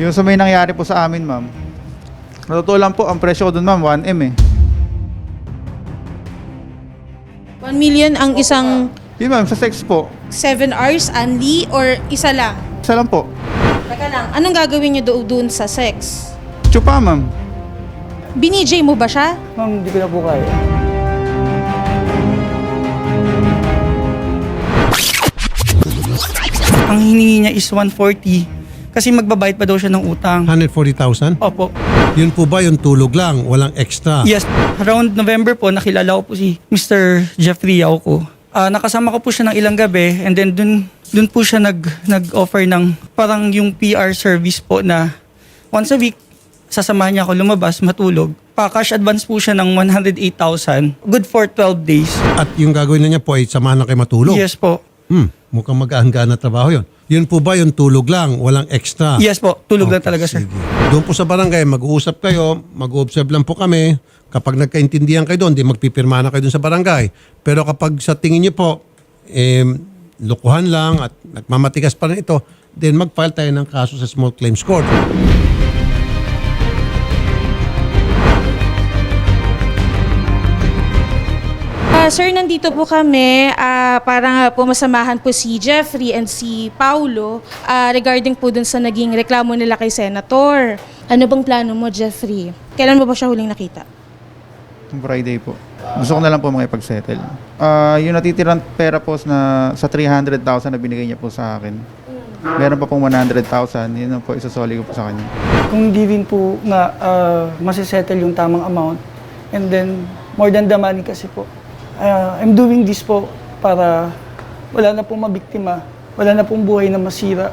Yung sa may nangyari po sa amin, ma'am. Totoo lang po, ang presyo ko doon, ma'am, 1M eh. 1 million ang isang Yun, ma'am, sa sex po. 7 hours only or isa lang? Isa lang po. Teka lang, anong gagawin niyo do- doon sa sex? Chupa, ma'am. Binijay mo ba siya? Ma'am, hindi ko na po kaya. Ang hinihingi niya is 140 kasi magbabayad pa daw siya ng utang. 140,000? Opo. Yun po ba yung tulog lang? Walang extra? Yes, around November po, nakilala ko po si Mr. Jeffrey Yao ko. Ah, nakasama ko po siya ng ilang gabi and then dun, dun po siya nag, nag-offer ng parang yung PR service po na once a week, sasamahan niya ako lumabas, matulog. Pa-cash advance po siya ng 108,000. Good for 12 days. At yung gagawin na niya po ay samahan na kayo matulog? Yes po. Hmm, mukhang mag-aanggaan na trabaho yun. Yun po ba yung tulog lang? Walang extra? Yes po, tulog lang talaga sir. Doon po sa barangay, mag-uusap kayo, mag-observe lang po kami. Kapag nagkaintindihan kayo doon, di magpipirma na kayo doon sa barangay. Pero kapag sa tingin niyo po, eh, lukuhan lang at nagmamatigas pa rin ito, then mag-file tayo ng kaso sa small claims court. Sir, nandito po kami ah, para nga po masamahan po si Jeffrey and si Paulo ah, regarding po dun sa naging reklamo nila kay Senator. Ano bang plano mo, Jeffrey? Kailan mo ba siya huling nakita? Friday po. Gusto ko na lang po makipag-settle. Ah, yung natitirang pera po na sa 300,000 na binigay niya po sa akin. Meron pa pong 100,000. Yun po isasoli ko po sa kanya. Kung hindi rin po nga uh, masisettle yung tamang amount, and then more than the money kasi po, uh, I'm doing this po para wala na pong mabiktima, wala na pong buhay na masira,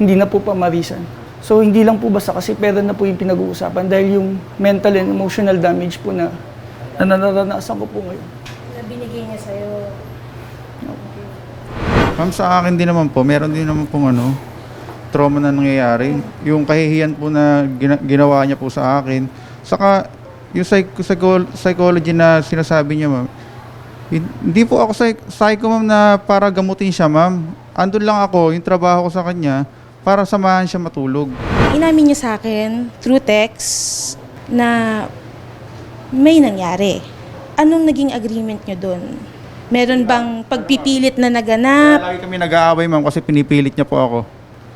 hindi na po pamarisan. So hindi lang po basta kasi pera na po yung pinag-uusapan dahil yung mental and emotional damage po na, na nararanasan ko po ngayon. Na binigay niya sa'yo. Ma'am, sa akin din naman po, meron din naman pong ano, trauma na nangyayari. Yung kahihiyan po na gina- ginawa niya po sa akin. Saka, yung psych- psycho- psychology na sinasabi niya, ma'am, hindi po ako psych- psycho, ma'am, na para gamutin siya, ma'am. Andun lang ako, yung trabaho ko sa kanya, para samahan siya matulog. Inamin niya sa akin through text na may nangyari. Anong naging agreement niyo doon? Meron bang pagpipilit na naganap? Kaya lagi kami nag-aaway, ma'am, kasi pinipilit niya po ako.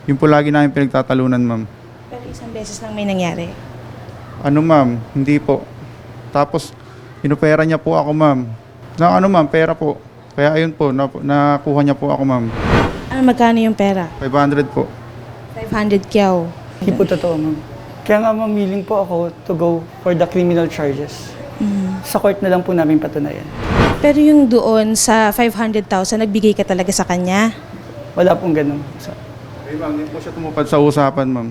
Yun po lagi namin pinagtatalunan, ma'am. Pero isang beses lang may nangyari. Ano, ma'am? Hindi po. Tapos, inopera niya po ako, ma'am. Na ano, ma'am? Pera po. Kaya ayun po, na, nakuha niya po ako, ma'am. Ano magkano yung pera? 500 po. 500 kyaw. Hindi po totoo, ma'am. Kaya nga ma'am, willing po ako to go for the criminal charges. Sa court na lang po namin patunayan. Pero yung doon sa 500,000, nagbigay ka talaga sa kanya? Wala pong ganun. So, Okay, ma'am. Hindi po siya tumupad sa usapan, ma'am.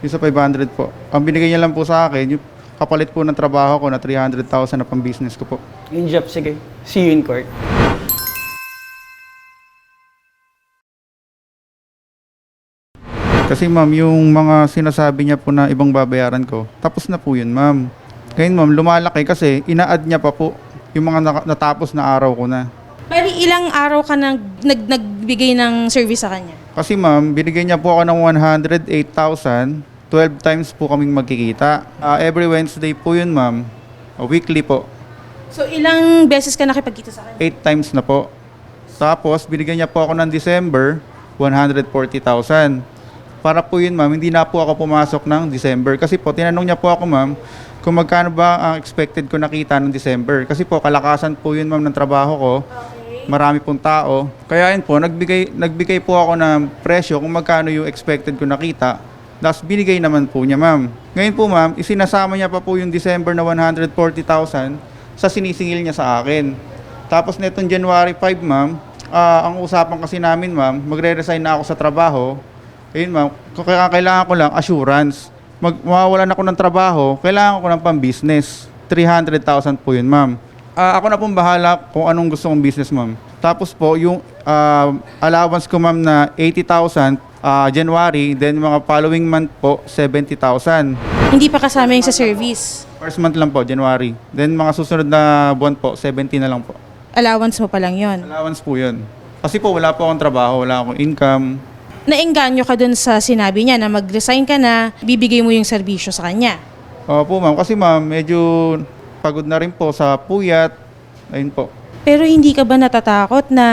Yung sa 500 po. Ang binigay niya lang po sa akin, yung kapalit po ng trabaho ko na 300,000 na pang business ko po. In job, sige. See you in court. Kasi ma'am, yung mga sinasabi niya po na ibang babayaran ko, tapos na po yun, ma'am. Ngayon, ma'am, lumalaki kasi ina-add niya pa po yung mga naka- natapos na araw ko na. Pero ilang araw ka nag, nag, nagbigay ng service sa kanya? Kasi ma'am, binigay niya po ako ng 108,000. 12 times po kaming magkikita. Ah, every Wednesday po yun, ma'am. Ah, weekly po. So ilang beses ka nakipagkita sa kanya? 8 times na po. Tapos, binigyan niya po ako ng December, 140,000. Para po yun, ma'am, hindi na po ako pumasok ng December. Kasi po, tinanong niya po ako, ma'am, kung magkano ba ang expected ko nakita ng December. Kasi po, kalakasan po yun, ma'am, ng trabaho ko. Marami pong tao. Kaya yun po, nagbigay, nagbigay po ako ng presyo kung magkano yung expected ko nakita. Tapos binigay naman po niya, ma'am. Ngayon po, ma'am, isinasama niya pa po yung December na 140,000 sa sinisingil niya sa akin. Tapos netong January 5, ma'am, ah, ang usapan kasi namin, ma'am, magre-resign na ako sa trabaho. Ayun, ma'am, kaya kailangan ko lang assurance. Mag mawawalan ako ng trabaho, kailangan ko ng pang-business. 300,000 po yun, ma'am. Ah, ako na pong bahala kung anong gusto kong business, ma'am. Tapos po, yung ah, allowance ko, ma'am, na 80,000 ah, January, then mga following month po, 70,000. Hindi pa kasama yung sa service. First month lang po, January. Then mga susunod na buwan po, 70 na lang po. Allowance mo pa lang yon. Allowance po yun. Kasi po wala po akong trabaho, wala akong income. naengganyo ka dun sa sinabi niya na mag-resign ka na, bibigay mo yung serbisyo sa kanya. Opo ma'am, kasi ma'am, medyo pagod na rin po sa puyat. Ayun po. Pero hindi ka ba natatakot na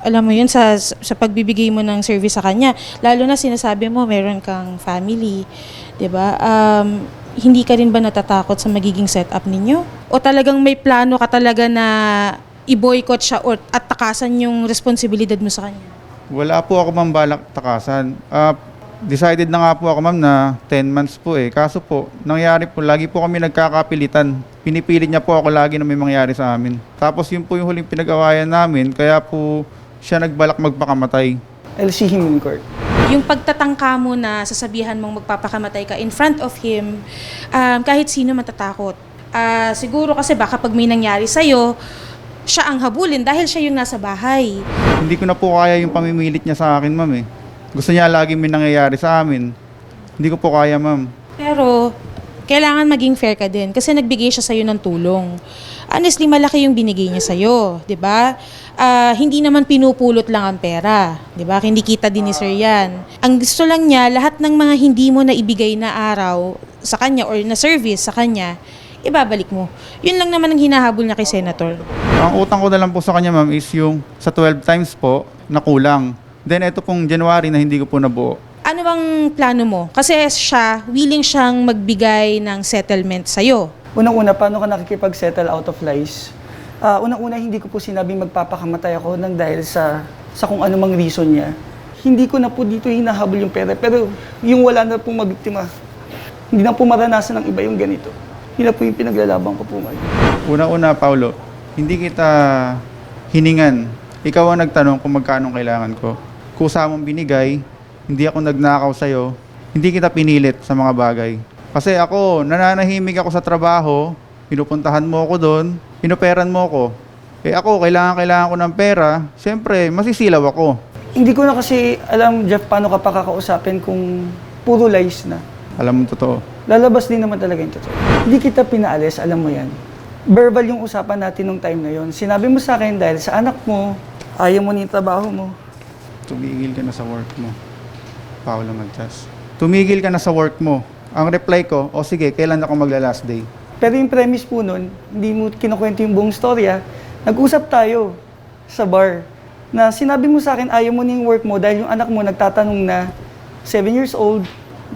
alam mo yun sa sa pagbibigay mo ng service sa kanya lalo na sinasabi mo meron kang family 'di ba um, hindi ka rin ba natatakot sa magiging setup ninyo o talagang may plano ka talaga na i-boycott siya or at takasan yung responsibilidad mo sa kanya Wala po ako ma'am balak takasan. Ah, decided na nga po ako ma'am na 10 months po eh. Kaso po, nangyari po, lagi po kami nagkakapilitan. Pinipilit niya po ako lagi na may mangyari sa amin. Tapos yun po yung huling pinag-awayan namin, kaya po siya nagbalak magpakamatay. I'll see him in court. Yung pagtatangka mo na sasabihan mong magpapakamatay ka in front of him, um, kahit sino matatakot. Ah, siguro kasi baka pag may nangyari sa'yo, siya ang habulin dahil siya yung nasa bahay. Hindi ko na po kaya yung pamimilit niya sa akin ma'am eh. Gusto niya lagi may nangyayari sa amin. Hindi ko po kaya ma'am. Pero, kailangan maging fair ka din kasi nagbigay siya sa'yo ng tulong. Honestly, malaki yung binigay niya sa'yo, di ba? Ah, hindi naman pinupulot lang ang pera, di ba? Hindi kita din ni Sir yan. Ang gusto lang niya, lahat ng mga hindi mo na ibigay na araw sa kanya or na service sa kanya, ibabalik mo. Yun lang naman ang hinahabol niya kay Senator. Ang utang ko na lang po sa kanya ma'am is yung sa 12 times po na kulang. Then ito pong January na hindi ko po nabuo. Ano bang plano mo? Kasi siya, willing siyang magbigay ng settlement sa'yo. Unang-una, paano ka nakikipag-settle out of lies? Ah, unang-una, hindi ko po sinabing magpapakamatay ako nang dahil sa, sa kung anumang reason niya. Hindi ko na po dito hinahabol yung pera, pero yung wala na pong mabiktima, hindi na po maranasan ng iba yung ganito. Yun na po yung pinaglalaban ko po ngayon. Una-una, Paulo, hindi kita hiningan. Ikaw ang nagtanong kung magkano kailangan ko. Kusa mong binigay, hindi ako nagnakaw sa'yo, hindi kita pinilit sa mga bagay. Kasi ako, nananahimik ako sa trabaho, pinupuntahan mo ako doon, pinoperan mo ako. Eh ako, kailangan, kailangan ko ng pera, siyempre, masisilaw ako. Hindi ko na kasi alam, Jeff, paano ka pakakausapin kung puro lies na. Alam mo totoo. Lalabas din naman talaga yung totoo. Hindi kita pinaalis, alam mo yan. Verbal yung usapan natin nung time na yon. Sinabi mo sa akin dahil sa anak mo, ayaw mo na yung trabaho mo. Tumigil ka na sa work mo. Paolo Magtas. Tumigil ka na sa work mo. Ang reply ko, o sige, kailan ako magla-last day? Pero yung premise po nun, hindi mo kinukwento yung buong storya. Nag-usap tayo sa bar na sinabi mo sa akin ayaw mo na yung work mo dahil yung anak mo nagtatanong na 7 years old,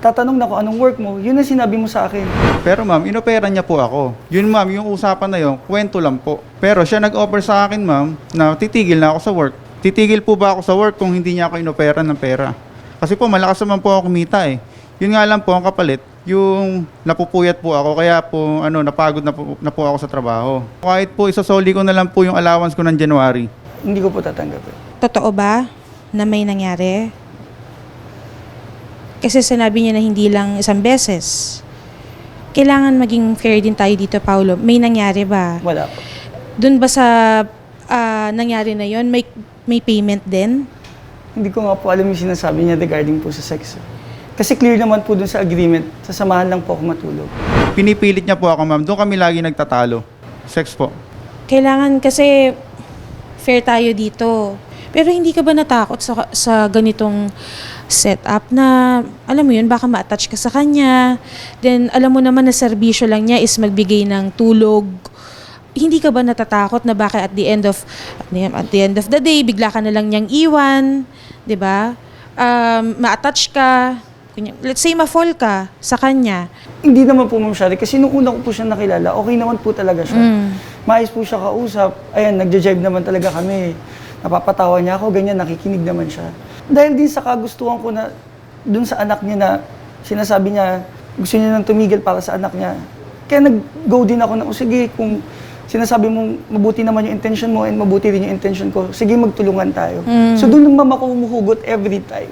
tatanong na kung anong work mo, yun ang sinabi mo sa akin. Pero ma'am, inopera niya po ako. Yun ma'am, yung usapan na yun, kwento lang po. Pero siya nag-offer sa akin ma'am, na titigil na ako sa work. Titigil po ba ako sa work kung hindi niya ako inopera ng pera? Kasi po, malakas naman po ako kumita eh. Yun nga lang po, ang kapalit, yung napupuyat po ako, kaya po, ano, napagod na po, na po ako sa trabaho. Kahit po, isasoli ko na lang po yung allowance ko ng January. Hindi ko po tatanggapin. Totoo ba na may nangyari? Kasi sinabi niya na hindi lang isang beses. Kailangan maging fair din tayo dito, Paulo. May nangyari ba? Wala po. Doon ba sa ah, nangyari na yon may, may payment din? Hindi ko nga po alam yung sinasabi niya regarding po sa sex. Kasi clear naman po dun sa agreement, sasamahan lang po ako matulog. Pinipilit niya po ako ma'am, doon kami lagi nagtatalo. Sex po. Kailangan kasi fair tayo dito. Pero hindi ka ba natakot sa, sa ganitong setup na, alam mo yun, baka ma-attach ka sa kanya. Then, alam mo naman na serbisyo lang niya is magbigay ng tulog. Hindi ka ba natatakot na baka at the end of at the end of the day, bigla ka na lang niyang iwan, 'di ba? Um, ma-attach ka, let's say ma-fall ka sa kanya. Hindi naman po, Ma'am Shari, kasi nung una ko po siya nakilala, okay naman po talaga siya. Maayos po siya kausap. Ayan, nagja-jive naman talaga kami. Napapatawa niya ako, ganyan, nakikinig naman siya. Dahil din sa kagustuhan ko na, dun sa anak niya na, sinasabi niya, gusto niya nang tumigil para sa anak niya. Kaya nag-go din ako na, o sige, kung sinasabi mong mabuti naman yung intention mo and mabuti rin yung intention ko, sige, magtulungan tayo. So doon naman ako humuhugot every time,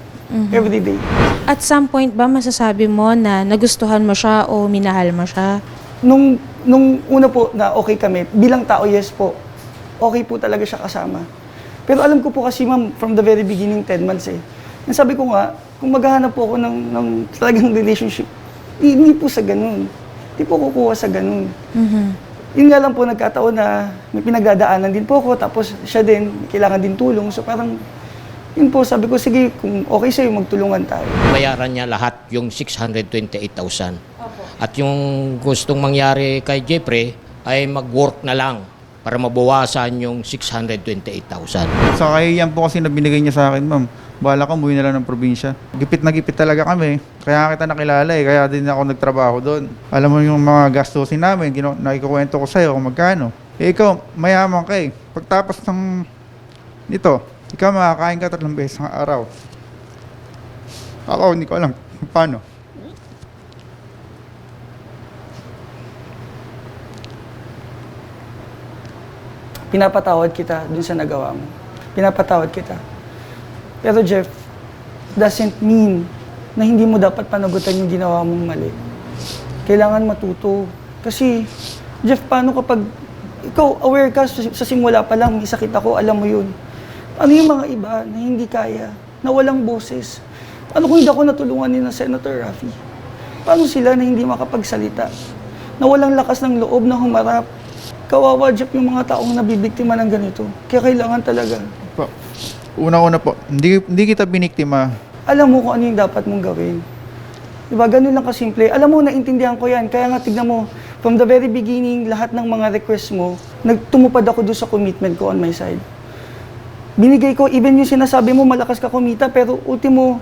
every day. At some point ba masasabi mo na nagustuhan mo siya o minahal mo siya? Nung, nung una po na okay kami, bilang tao, yes po. Okay po talaga siya kasama. Pero alam ko po kasi ma'am, from the very beginning, 10 months eh. Yung sabi ko nga, kung maghahanap po ako ng, ng talagang relationship, hindi, po sa ganun. Hindi po kukuha sa ganun. Yun nga lang po nagkataon na may pinagdadaanan din po ako, tapos siya din, kailangan din tulong. So parang Yun po, sabi ko, sige, kung okay sa'yo, magtulungan tayo. bayaran niya lahat yung 628,000. At yung gustong mangyari kay Jeffrey ay mag-work na lang para mabawasan yung 628,000. Sa yan po kasi na binigay niya sa akin, ma'am. Bala ka, umuwi na lang ng probinsya. Gipit na gipit talaga kami. Kaya kita nakilala eh. Kaya din ako nagtrabaho doon. Alam mo yung mga gastusin namin, gino, nakikukwento ko sa'yo kung magkano. Eh ikaw, mayaman ka eh. Pagtapos ng nito, ikaw makakain ka tatlong beses sa araw. Ako, hindi ko alam paano. Pinapatawad kita dun sa nagawa mo. Pinapatawad kita. Pero Jeff, doesn't mean na hindi mo dapat panagutan yung ginawa mong mali. Kailangan matuto. Kasi, Jeff, paano kapag ikaw aware ka sa, simula pa lang, may sakit ako, alam mo yun. Ano yung mga iba na hindi kaya, na walang boses? Ano kung hindi ako natulungan ni na Senator Rafi? Paano sila na hindi makapagsalita? Na walang lakas ng loob na humarap? Kawawa, Jeff, yung mga taong nabibiktima ng ganito. Kaya kailangan talaga. Po. Una-una po, hindi, hindi kita biniktima. Alam mo kung ano yung dapat mong gawin. Diba, ganun lang kasimple. Alam mo, naintindihan ko yan. Kaya nga, tignan mo, from the very beginning, lahat ng mga request mo, nagtumupad ako doon sa commitment ko on my side. Binigay ko, even yung sinasabi mo, malakas ka kumita, pero ultimo,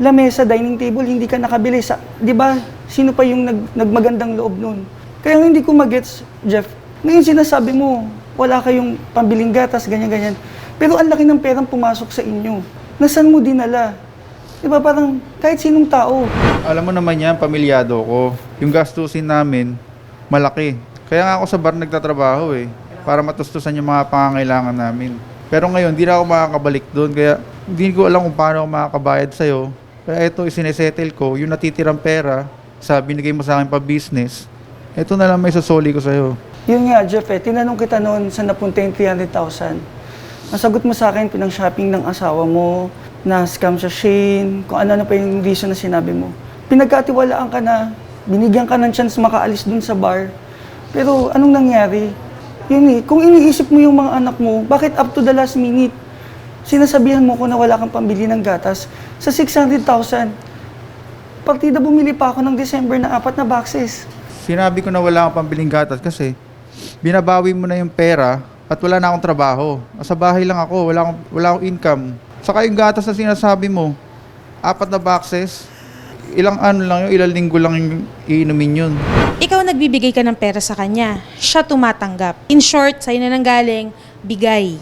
lamesa, dining table, hindi ka nakabili. Sa, di ba, sino pa yung nag, nagmagandang loob nun? Kaya hindi ko magets, Jeff. Ngayon sinasabi mo, wala kayong pambiling gatas, ganyan-ganyan. Pero ang laki ng perang pumasok sa inyo. Nasaan mo dinala? Di ba parang kahit sinong tao, Alam mo naman yan, pamilyado ko. Yung gastusin namin, malaki. Kaya nga ako sa bar nagtatrabaho eh. Para matustusan yung mga pangangailangan namin. Pero ngayon, di na ako makakabalik doon. Kaya hindi ko alam kung paano ako makakabayad sa'yo. Kaya ito, isinesettle ko. Yung natitirang pera, sa binigay mo sa akin pa business, ito na lang may sasoli ko sa'yo. Yun nga, Jeff, eh, tinanong kita noon sa napunta yung 300,000. Nasagot mo sa akin, pinang-shopping ng asawa mo, na scam sa Shane, kung ano-ano pa yung reason na sinabi mo. Pinagkatiwalaan ka na, binigyan ka ng chance makaalis dun sa bar. Pero anong nangyari? Yun eh, kung iniisip mo yung mga anak mo, bakit up to the last minute, sinasabihan mo ko na wala kang pambili ng gatas sa 600,000? Partida bumili pa ako ng December na apat na boxes. Sinabi ko na wala akong pambiling gatas kasi binabawi mo na yung pera at wala na akong trabaho. Sa bahay lang ako, wala akong, wala akong income. Saka yung gatas na sinasabi mo, apat na boxes, ilang ano lang yun, ilang linggo lang yung iinumin yun. Ikaw nagbibigay ka ng pera sa kanya. Siya tumatanggap. In short, sa'yo na nang galing, bigay.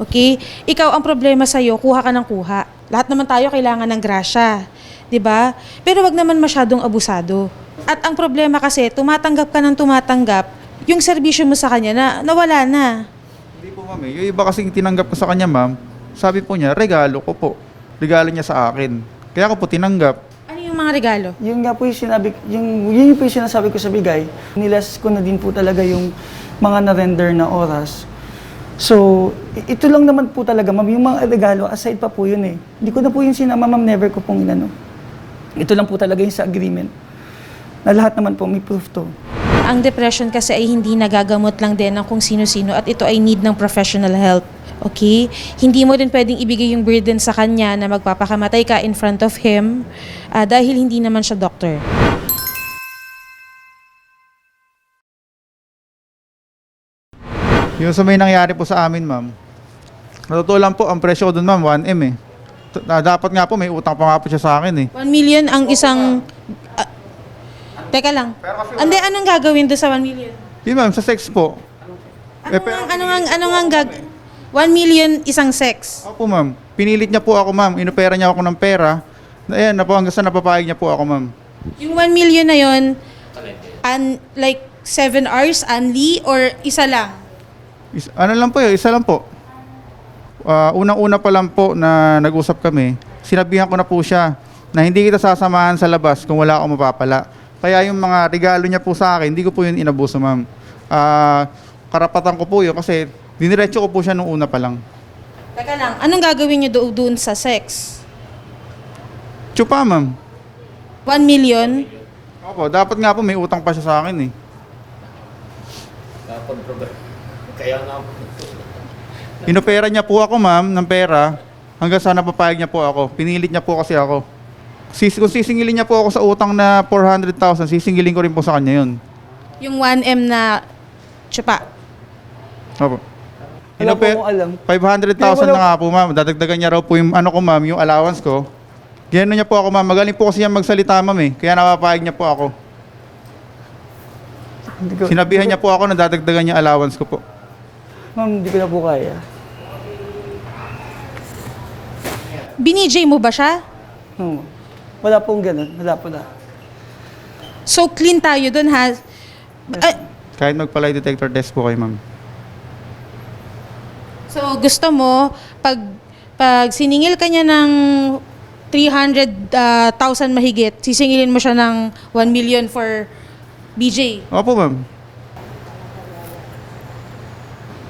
Okay? Ikaw ang problema sa'yo, kuha ka ng kuha. Lahat naman tayo kailangan ng grasya. 'di ba? Pero wag naman masyadong abusado. At ang problema kasi, tumatanggap ka ng tumatanggap, yung serbisyo mo sa kanya na nawala na. Hindi po ma'am eh. Yung iba kasing tinanggap ko sa kanya ma'am, sabi po niya, regalo ko po. Regalo niya sa akin. Kaya ko po tinanggap. Ano yung mga regalo? Yun nga po yung sinabi, yung, yun po yung sinasabi ko sa bigay. Nilas ko na din po talaga yung mga na-render na oras. So, ito lang naman po talaga, ma'am. Yung mga regalo, aside pa po yun eh. Hindi ko na po yung sinama, ma'am. Never ko pong inano. Ito lang po talaga yung sa agreement. Na lahat naman po may proof to. Ang depression kasi ay hindi nagagamot lang din ng kung sino-sino at ito ay need ng professional help. Okay? Hindi mo din pwedeng ibigay yung burden sa kanya na magpapakamatay ka in front of him ah, dahil hindi naman siya doctor. Yung sa may nangyari po sa amin ma'am, natotoo lang po, ang presyo ko doon ma'am, 1M eh. Na- dapat nga po, may utang pa nga po siya sa akin eh. 1 million ang isang... teka lang. Ande, anong gagawin doon sa 1 million? Yun ma'am, sa sex po. Ano nga, ano nga, ano nga gag... 1 million isang sex. Opo ma'am, pinilit niya po ako ma'am, inopera niya ako ng pera. Ayan, napo, hanggang sa napapayag niya po ako ma'am. Yung 1 million na yon an, like 7 hours only or isa lang? Is- ano lang po yun, isa lang po. Ah, unang-una pa lang po na nag-usap kami, sinabihan ko na po siya na hindi kita sasamahan sa labas kung wala akong mapapala. Kaya yung mga regalo niya po sa akin, hindi ko po yun inabuso, ma'am. Ah, karapatan ko po yun kasi diniretso ko po siya nung una pa lang. Teka lang, anong gagawin niyo do- doon sa sex? Chupa, ma'am. 1 million? Opo, dapat nga po may utang pa siya sa akin eh. Kaya nga, Inopera niya po ako, ma'am, ng pera. Hanggang sa napapayag niya po ako. Pinilit niya po kasi ako. Sis, kung sisingilin niya po ako sa utang na 400,000, sisingilin ko rin po sa kanya yun. Yung 1M na tsupa. Opo. Wala po Inope- akong alam. 500,000 Wala- na nga po, ma'am. Dadagdagan niya raw po yung ano ko, ma'am, yung allowance ko. Gano'n niya po ako, ma'am. Magaling po kasi niya magsalita, ma'am, eh. Kaya napapayag niya po ako. Hindi ko, Sinabihan niya po ako na dadagdagan niya allowance ko po. Ma'am, hindi ko na po kaya. Binijay mo ba siya? No. Wala pong ganun. Wala po na. So, clean tayo dun, ha? Ah, Kahit magpa-lie detector test po kayo, ma'am. so, gusto mo, pag, pag siningil ka niya ng 300,000 mahigit, sisingilin mo siya ng 1 million for BJ. Opo, ma'am.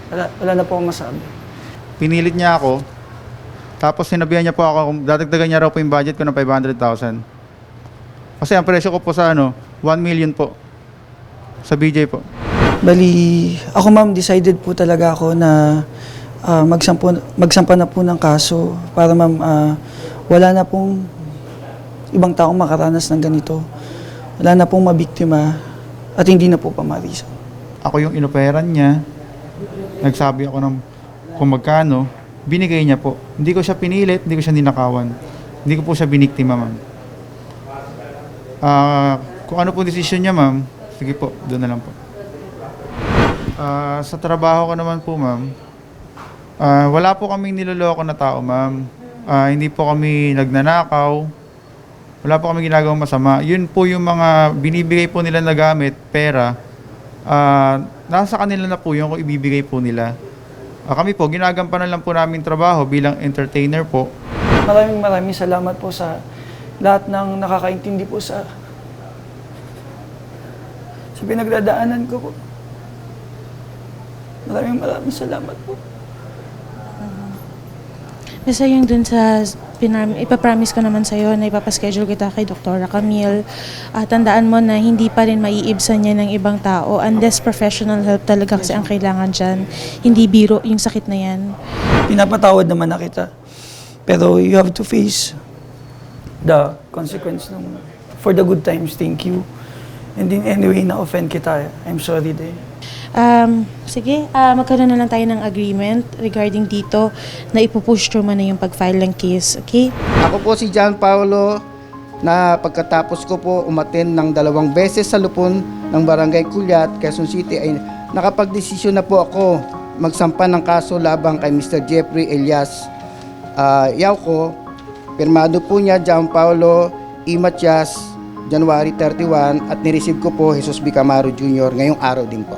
Wala, wala na po akong masabi. Pinilit niya ako. Tapos sinabihan niya po ako kung dadagdagan niya raw po yung budget ko ng 500,000. Kasi ang presyo ko po sa ano, 1 million po. Sa BJ po. Bali, ako ma'am, decided po talaga ako na ah, magsampo, magsampa na po ng kaso para ma'am, ah, wala na pong ibang taong makaranas ng ganito. Wala na pong mabiktima at hindi na po pamarisan. Ako yung inoperan niya. Nagsabi ako ng kung magkano. Binigay niya po. Hindi ko siya pinilit, hindi ko siya ninakawan. Hindi ko po siya biniktima, ma'am. Ah, kung ano po desisyon niya, ma'am, sige po, doon na lang po. Ah, sa trabaho ko naman po, ma'am, ah, wala po kaming niloloko na tao, ma'am. Ah, hindi po kami nagnanakaw. Wala po kami ginagawang masama. Yun po yung mga binibigay po nila na gamit, pera. Ah, nasa kanila na po yung kung ibibigay po nila. Ah, kami po, ginagampanan lang po namin trabaho bilang entertainer po. Maraming maraming salamat po sa lahat ng nakakaintindi po sa sa pinagdadaanan ko po. Maraming maraming salamat po. Basta yung dun sa, pinam, ipapromise ko naman sa'yo na ipapaschedule kita kay Dr. Camille. At tandaan mo na hindi pa rin maiibsan niya ng ibang tao unless professional help talaga kasi ang kailangan dyan. Hindi biro yung sakit na yan. Pinapatawad naman na kita. Pero you have to face the consequence ng for the good times, thank you. And in any way na offend kita, I'm sorry din. Um, sige, ah, magkaroon na lang tayo ng agreement regarding dito na ipupush through mo na yung pag-file ng case, okay? Ako po si John Paulo na pagkatapos ko po umaten ng dalawang beses sa lupon ng Barangay Kulyat, Quezon City ay nakapagdesisyon na po ako magsampa ng kaso labang kay Mr. Jeffrey Elias uh, Yauco. Pirmado po niya John Paulo E. Matias, January 31 at nireceive ko po Jesus B. Camaro Jr. ngayong araw din po.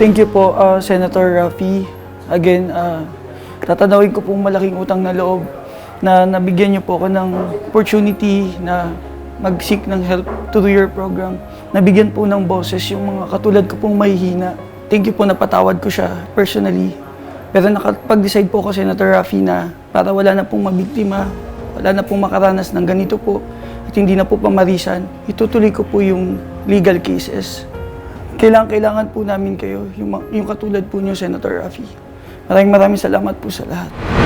Thank you po, uh, Senator Rafi. Again, uh, tatanawin ko pong malaking utang na loob na nabigyan niyo po ako ng opportunity na mag-seek ng help through your program. Nabigyan po ng boses yung mga katulad ko pong mahihina. Thank you po napatawad ko siya personally. Pero nakapag-decide po ako, Senator Rafi, na para wala na pong mabiktima, wala na pong makaranas ng ganito po, at hindi na po pamarisan, itutuloy ko po yung legal cases kailangan kailangan po namin kayo, yung, yung katulad po niyo, Senator Rafi. Maraming maraming salamat po sa lahat.